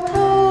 thơ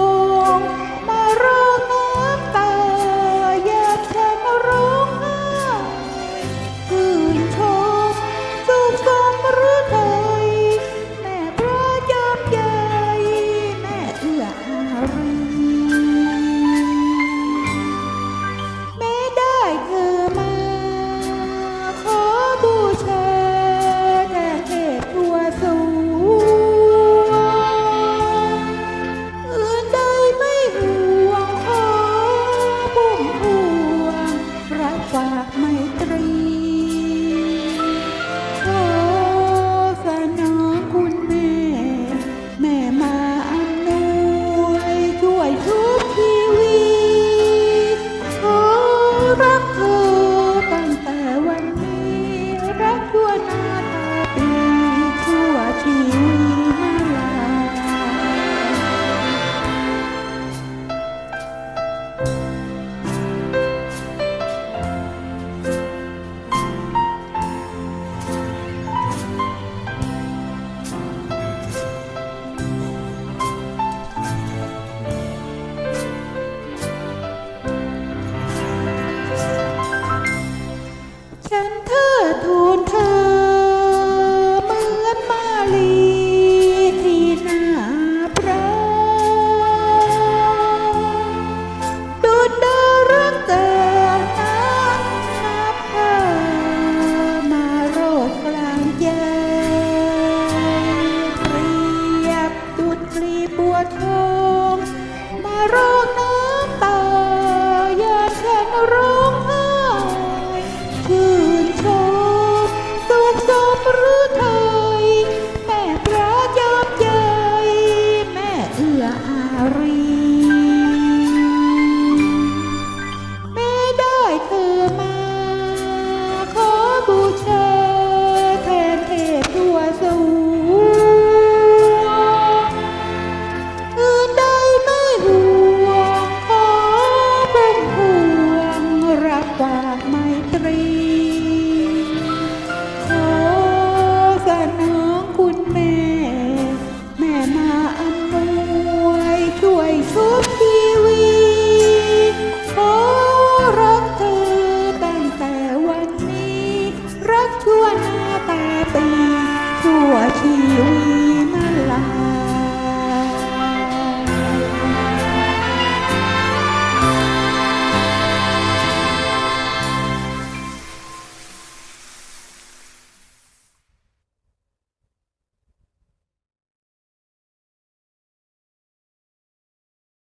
รี ขอฝากน้องคุณแม่ แม่มาอำนวยช่วยชุบชีวิตขอรักเธอตั้งแต่วันนี้ รักชั่วนาแต่ปีชั่วชีวิต